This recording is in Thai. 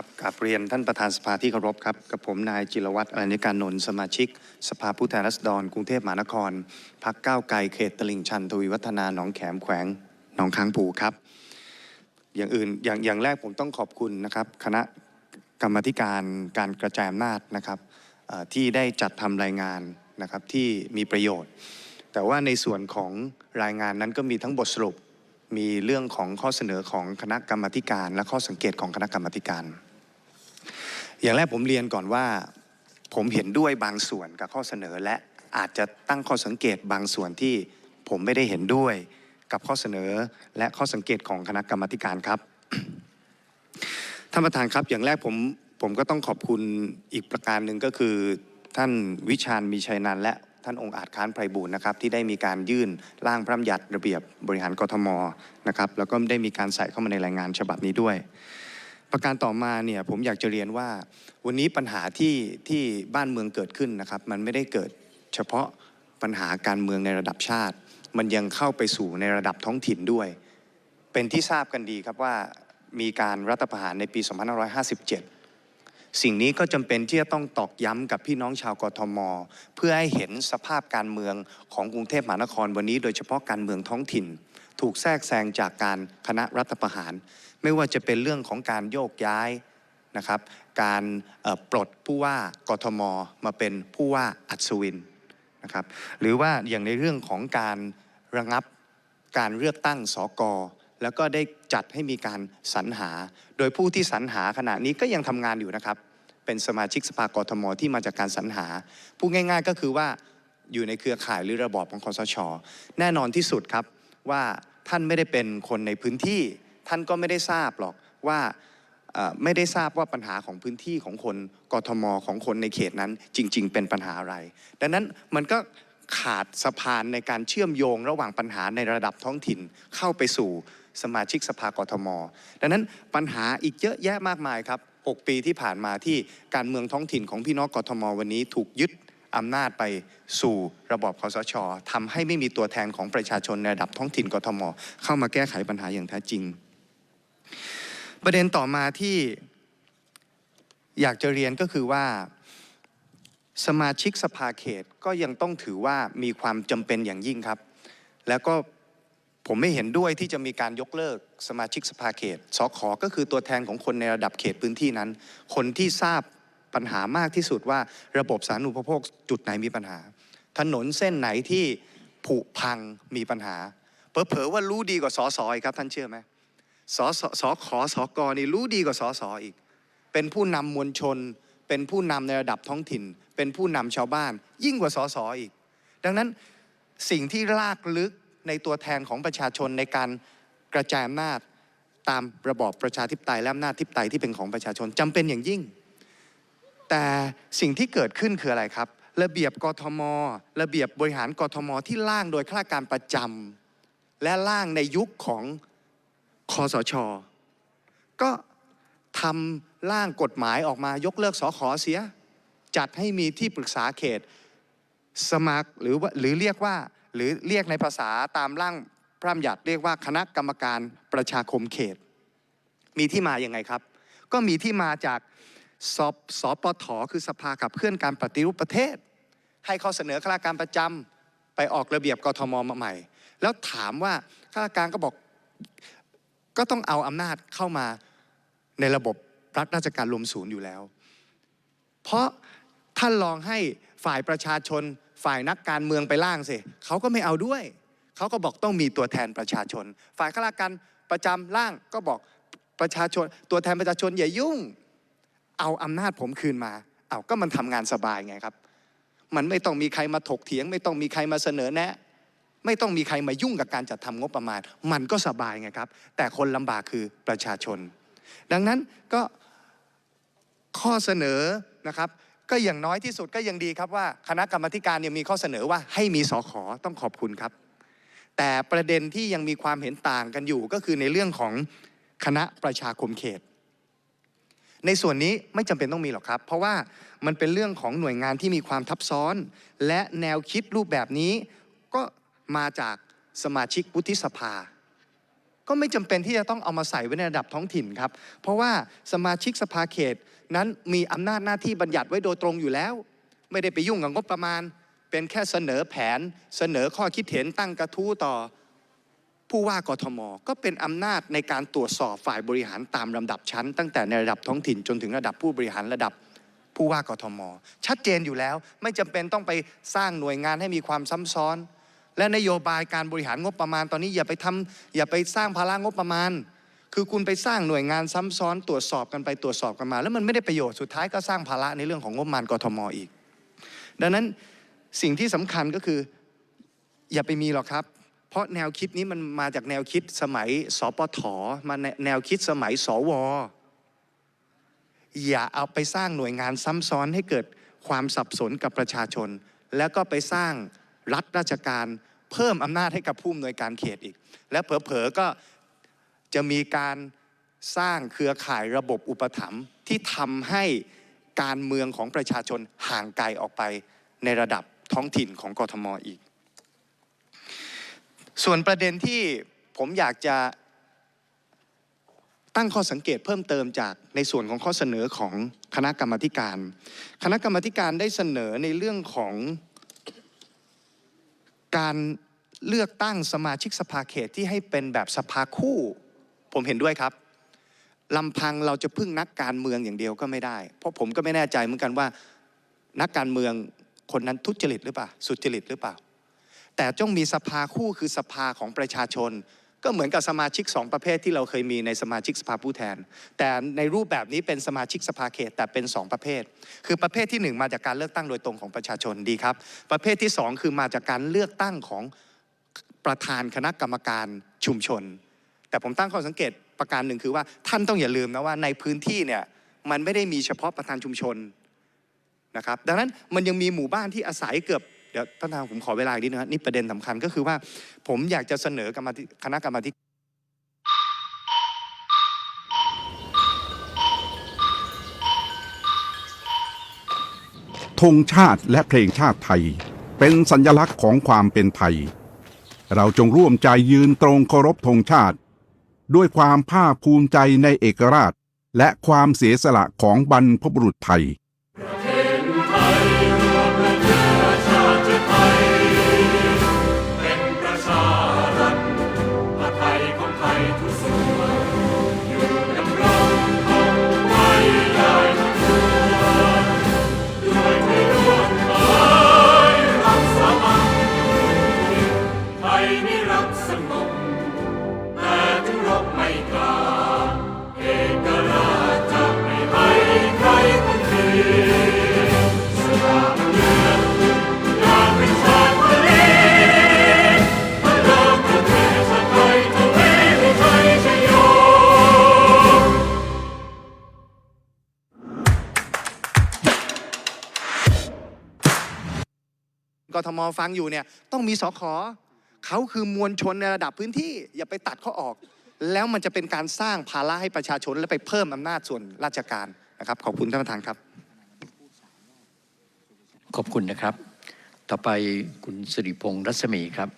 ครับกราบเรียนท่านประธานสภาที่เคารพครับกับผมนายจิรวัตรอรณิการนนท์สมาชิก สภาผู้แทนราษฎรกรุงเทพมหานครพักก้าวไกลเขตตลิ่งชันทวีวัฒนาหนองแขมแขวงหนองค้างผูครับ อย่างอื่นอย่างอย่างแรกผมต้องขอบคุณนะครับคณะกรรมธิการการกระจายอำนาจนะครับที่ได้จัดทำรายงานนะครับที่มีประโยชน์ แต่ว่าในส่วนของรายงานนั้นก็มีทั้งบทสรุปมีเรื่องของข้อเสนอของคณะกรรมการและข้อสังเกตของคณะกรรมการ อย่างแรกผมเรียนก่อนว่า ผมเห็นด้วยบางส่วนกับข้อเสนอและอาจจะตั้งข้อสังเกตบางส่วนที่ผมไม่ได้เห็นด้วยกับข้อเสนอและข้อสังเกตของคณะกรรมการครับท่านประธานครับ อย่างแรกผมผมก็ต้องขอบคุณอีกประการหนึ่งก็คือ ท่านวิชาญมีชัยนันและท่านองค์อาจค้านไพบูลย์นะครับ ที่ได้มีการยื่นร่างพระราชบัญญัติระเบียบ บริหารกทมนะครับแล้วก็ได้มีการใส่เข้ามาในรายงานฉบับนี้ด้วย ประการต่อมาเนี่ยผมอยากจะเรียนว่า วันนี้ปัญหาที่ที่บ้านเมืองเกิดขึ้นนะครับ มันไม่ได้เกิดเฉพาะปัญหาการเมืองในระดับชาติ มันยังเข้าไปสู่ในระดับท้องถิ่นด้วย เป็นที่ทราบกันดีครับว่ามีการรัฐประหารในปี 2557 สิ่งนี้ก็จำเป็นที่จะต้องตอกย้ำกับพี่น้องชาวกทม เพื่อให้เห็นสภาพการเมืองของกรุงเทพมหานครวันนี้ โดยเฉพาะการเมืองท้องถิ่น ถูกแทรกแซงจากการคณะรัฐประหาร ไม่ว่าจะเป็นเรื่องของการโยกย้ายนะครับ การปลดผู้ว่ากทมมาเป็นผู้ว่าอัศวินนะครับ หรือว่าอย่างในเรื่องของการระงับการเลือกตั้งสกแล้วก็ได้จัดให้มีการสรรหา โดยผู้ที่สรรหาขณะนี้ก็ยังทำงานอยู่นะครับ เป็นสมาชิกสภากทมที่มาจากการสรรหา พูดง่าย ๆ ก็คือว่าอยู่ในเครือข่ายหรือระบอบของคอสช แน่นอนที่สุดครับว่าท่านไม่ได้เป็นคนในพื้นที่ ท่านก็ไม่ได้ทราบหรอกว่าไม่ได้ทราบว่าปัญหาของพื้นที่ของคนกทมของคนในเขตนั้นจริง ๆ เป็นปัญหาอะไร ดังนั้นมันก็ขาดสะพานในการเชื่อมโยงระหว่างปัญหาในระดับท้องถิ่นเข้าไปสู่สมาชิกสภากทม ดังนั้นปัญหาอีกเยอะแยะมากมายครับ 6 ปีที่ผ่านมาที่การเมืองท้องถิ่นของพี่น้องกทม วันนี้ถูกยึดอำนาจไปสู่ระบอบคอสชทำให้ไม่มีตัวแทนของประชาชนในระดับท้องถิ่นกทม เข้ามาแก้ไขปัญหาอย่างแท้จริง ประเด็นต่อมาที่อยากจะเรียนก็คือว่า สมาชิกสภาเขตก็ยังต้องถือว่ามีความจำเป็นอย่างยิ่งครับ แล้วก็ผมไม่เห็นด้วยที่จะมีการยกเลิกสมาชิกสภาเขต สขก็คือตัวแทนของคนในระดับเขตพื้นที่นั้น คนที่ทราบปัญหามากที่สุดว่าระบบสาธารณูปโภคจุดไหนมีปัญหา ถนนเส้นไหนที่ผุพังมีปัญหาเผลอๆว่ารู้ดีกว่าสสอครับท่านเชื่อไหม สสสขสกนี่รู้ดีกว่าสสอีก เป็นผู้นำมวลชน เป็นผู้นำในระดับท้องถิ่น เป็นผู้นำชาวบ้าน ยิ่งกว่าสสอีก ดังนั้นสิ่งที่ลากลึกในตัวแทนของประชาชนในการกระจายอำนาจตามระบอบประชาธิปไตยและอำนาจธิปไตยที่เป็นของประชาชนจำเป็นอย่างยิ่ง แต่สิ่งที่เกิดขึ้นคืออะไรครับ ระเบียบกทม ระเบียบบริหารกทมที่ร่างโดยข้าราชการประจำและร่างในยุคของ คอสช ก็ทำร่างกฎหมายออกมายกเลิกสอขอเสีย จัดให้มีที่ปรึกษาเขตสมัครหรือว่าหรือเรียกว่าหรือเรียกในภาษาตามร่างพระราชบัญญัติเรียกว่าคณะกรรมการประชาคมเขต มีที่มาอย่างไงครับ ก็มีที่มาจากสปสปทคือสภาขับเคลื่อนการปฏิรูปประเทศ ให้ข้อเสนอข้าราชการประจำไปออกระเบียบกทมมาใหม่ แล้วถามว่าข้าราชการก็บอก ก็ต้องเอาอำนาจเข้ามาในระบบรัฐราชการรวมศูนย์อยู่แล้ว เพราะท่านลองให้ฝ่ายประชาชน ฝ่ายนักการเมืองไปล่างสิเขาก็ไม่เอาด้วย เขาก็บอกต้องมีตัวแทนประชาชน ฝ่ายข้าราชการประจำล่างก็บอกประชาชน ตัวแทนประชาชนอย่ายุ่ง เอาอำนาจผมคืนมา เอาก็มันทำงานสบายไงครับ มันไม่ต้องมีใครมาถกเถียง ไม่ต้องมีใครมาเสนอแนะ ไม่ต้องมีใครมายุ่งกับการจัดทำงบประมาณ มันก็สบายไงครับ แต่คนลำบากคือประชาชน ดังนั้นก็ข้อเสนอนะครับ ก็อย่างน้อยที่สุดก็ยังดีครับว่าคณะกรรมาธิการยังมีข้อเสนอว่าให้มีสอขอต้องขอบคุณครับ แต่ประเด็นที่ยังมีความเห็นต่างกันอยู่ก็คือในเรื่องของคณะประชาคมเขต ในส่วนนี้ไม่จำเป็นต้องมีหรอกครับ เพราะว่ามันเป็นเรื่องของหน่วยงานที่มีความทับซ้อน และแนวคิดรูปแบบนี้ก็ มาจากสมาชิกวุฒิสภา ก็ไม่จำเป็นที่จะต้องเอามาใส่ไว้ในระดับท้องถิ่นครับ เพราะว่าสมาชิกสภาเขตนั้นมีอำนาจหน้าที่บัญญัติไว้โดยตรงอยู่แล้ว ไม่ได้ไปยุ่งกับงบประมาณ เป็นแค่เสนอแผน เสนอข้อคิดเห็นตั้งกระทู้ต่อ ผู้ว่ากทม ก็เป็นอำนาจในการตรวจสอบฝ่ายบริหารตามลำดับชั้น ตั้งแต่ในระดับท้องถิ่นจนถึงระดับผู้บริหารระดับผู้ว่ากทม ชัดเจนอยู่แล้วไม่จำเป็นต้องไปสร้างหน่วยงานให้มีความซ้ำซ้อน และนโยบายการบริหารงบประมาณตอนนี้อย่าไปทำอย่าไปสร้างภาระงบประมาณ คือคุณไปสร้างหน่วยงานซ้ำซ้อนตรวจสอบกันไปตรวจสอบกันมา แล้วมันไม่ได้ประโยชน์สุดท้ายก็สร้างภาระในเรื่องของงบประมาณกทมอีก ดังนั้นสิ่งที่สำคัญก็คือ อย่าไปมีหรอกครับ เพราะแนวคิดนี้มันมาจากแนวคิดสมัยสปทมาแนวคิดสมัยสวอย่าเอาไปสร้างหน่วยงานซ้ำซ้อนให้เกิดความสับสนกับประชาชน แล้วก็ไปสร้างรัฐราชการ เพิ่มอำนาจให้กับผู้อำนวยการเขตอีก และเผลอๆก็จะมีการสร้างเครือข่ายระบบอุปถัมภ์ที่ทำให้การเมืองของประชาชนห่างไกลออกไปในระดับท้องถิ่นของกทมอีก ส่วนประเด็นที่ผมอยากจะตั้งข้อสังเกตเพิ่มเติมจากในส่วนของข้อเสนอของคณะกรรมการ คณะกรรมการได้เสนอในเรื่องของ การเลือกตั้งสมาชิกสภาเขตที่ให้เป็นแบบสภาคู่ ผมเห็นด้วยครับลำพังเราจะพึ่งนักการเมืองอย่างเดียวก็ไม่ได้ เพราะผมก็ไม่แน่ใจเหมือนกันว่า นักการเมืองคนนั้นทุจริตหรือเปล่า สุจริตหรือเปล่า แต่จ้องมีสภาคู่คือสภาของประชาชน ก็เหมือนกับสมาชิกสองประเภทที่เราเคยมีในสมาชิกสภาผู้แทน แต่ในรูปแบบนี้เป็นสมาชิกสภาเขตแต่เป็นสองประเภท คือประเภทที่หนึ่งมาจากการเลือกตั้งโดยตรงของประชาชนดีครับ ประเภทที่สองคือมาจากการเลือกตั้งของประธานคณะกรรมการชุมชน แต่ผมตั้งข้อสังเกตประการหนึ่งคือว่าท่านต้องอย่าลืมนะว่าในพื้นที่เนี่ยมันไม่ได้มีเฉพาะประธานชุมชนนะครับดังนั้นมันยังมีหมู่บ้านที่อาศัยเกือบ ดี๋ยวท่านประธานผมขอเวลาอีกนิดนึงครับนี่ประเด็นสำคัญก็คือว่า ผมอยากจะเสนอกรรมธิคณะกรรมาธิธงชาติและเพลงชาติไทย เป็นสัญลักษณ์ของความเป็นไทย เราจงร่วมใจยืนตรงเคารพธงชาติ ด้วยความภาคภูมิใจในเอกราช และความเสียสละของบรรพบุรุษไทย กทมฟังอยู่เนี่ยต้องมีสขเขาคือมวลชนในระดับพื้นที่อย่าไปตัดเขาออก แล้วมันจะเป็นการสร้างภาระให้ประชาชนและไปเพิ่มอำนาจส่วนราชการนะครับขอบคุณท่านประธานครับ ขอบคุณนะครับ ต่อไปคุณสิริพงษ์รัศมีครับ